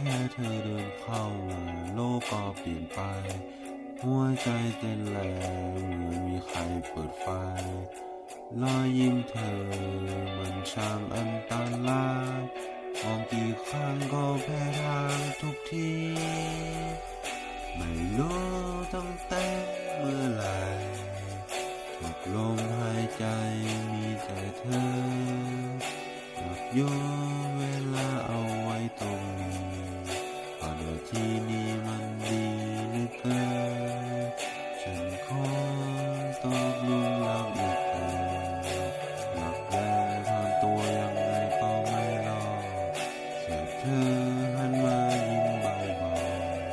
แค่เธอเดินเข้ามาโลกก็เปลี่ยนไป หัวใจเต้นแรงเหมือนมีใครเปิดไฟรอยยิ้มเธอมันช่างอันตรายมองกี่ครั้งก็แพ้ทางทุกที ไม่รู้ตั้งแต่เมื่อไหร่ทุกลมหายใจมีแต่เธอหลับโยน ที่นี่มันดีเหลือเกินฉันคงตกหลุมรักอีกแล้วหลับแล้ทอนตัวยังไงก็ไม่รอดแค่เธอหันมายิ้มเบา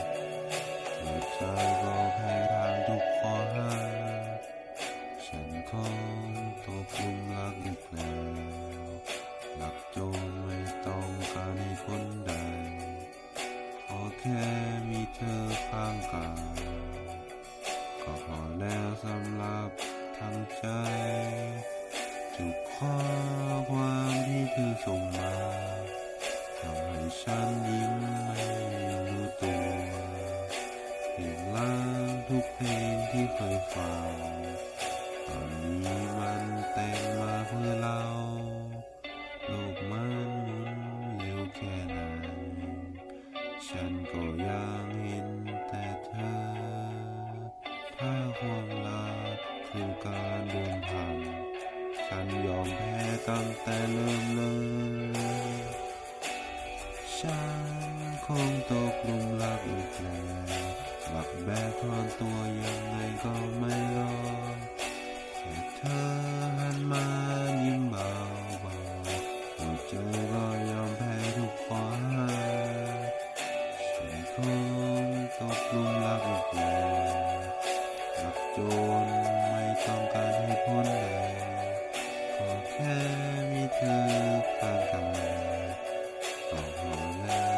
ๆหัวใจก็แพ้ทางทุกข้อหาฉันคงตกหลุม ฉันยิ้มไม่รู้ตัวเพลงล้างทุกเพลงที่เคยฟังตอนนี้มันแต่งมาเพื่อเราโลกมันหมุนเร็วแค่ไหนฉันก็ยังเห็นแต่เธอ ถ้าความรักคือการเดินทางฉันยอมแพ้ตั้งแต่เริ่มเลย คงตกหลุมรักอีกแล้วหลับแบบทอนตัวยังไงก็ไม่รอดแค่เธอหันมายิ้มเบาๆหัวใจก็ยอมแพ้ทุกข้อหาฉันคงตกหลุมรักอีกแล้วหลับจนไม่ต้องการให้พ้นใดขอแค่มีเธอข้างกายก็พอแล้ว